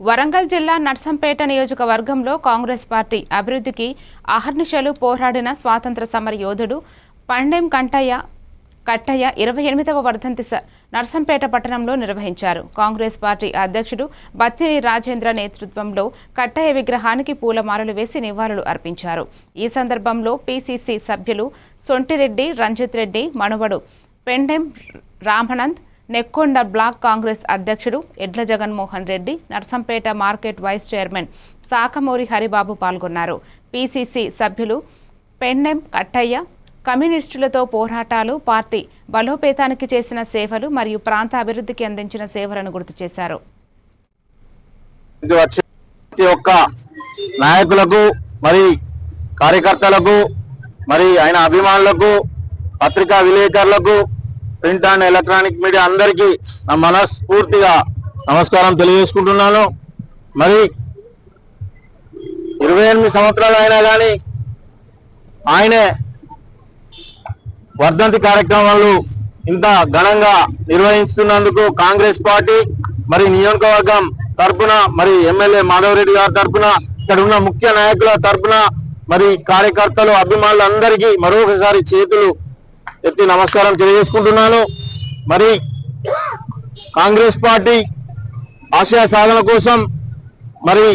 వరంగల్ జిల్లా నర్సంపేట నియోజకవర్గంలో కాంగ్రెస్ పార్టీ అభివృద్ధికి అహర్నిశలు పోరాడిన స్వాతంత్ర సమర యోధుడు పండెం కంటయ్య కట్టయ్య ఇరవై ఎనిమిదవ వర్ధంతి స- నర్సంపేట పట్టణంలో నిర్వహించారు. కాంగ్రెస్ పార్టీ అధ్యక్షుడు బత్తిని రాజేంద్ర నేతృత్వంలో కట్టయ్య విగ్రహానికి పూలమాలలు వేసి నివాళులు అర్పించారు. ఈ సందర్భంలో పీసీసీ సభ్యులు సొంటిరెడ్డి రంజిత్ రెడ్డి మనువడు పెండెం రామానంద్ నెక్కొండ బ్లాక్ కాంగ్రెస్ అధ్యక్షుడు Edla Jaganmohan Reddy Narsampet market vice chairman Sakamuri Haribabu పాల్గొన్నారు. పీసీసీ సభ్యులు పెండెం కట్టయ్య కమ్యూనిస్టులతో పోరాటాలు పార్టీ బలోపేతానికి చేసిన సేవలు మరియు ప్రాంత అభివృద్ధికి అందించిన సేవలను గుర్తు చేశారు. నాయకులకు మరి కార్యకర్తలకు మరి ఆయన అభిమానులకు పత్రికా విలేకరులకు ప్రింట్ అండ్ ఎలక్ట్రానిక్ మీడియా అందరికీ నా మనస్ఫూర్తిగా నమస్కారం తెలియజేసుకుంటున్నాను. మరి ఇరవై ఎనిమిది సంవత్సరాలు అయినా కానీ ఆయనే వర్ధంతి కార్యక్రమాలు ఇంత ఘనంగా నిర్వహిస్తున్నందుకు కాంగ్రెస్ పార్టీ మరి నియోజకవర్గం తరపున మరి ఎమ్మెల్యే మాధవరెడ్డి గారి తరపున ఇక్కడ ఉన్న ముఖ్య నాయకుల తరపున మరి కార్యకర్తలు అభిమానులు అందరికీ మరొకసారి చేతులు ఎత్తి నమస్కారం తెలియజేసుకుంటున్నాను. మరి కాంగ్రెస్ పార్టీ ఆశయ సాధన కోసం మరి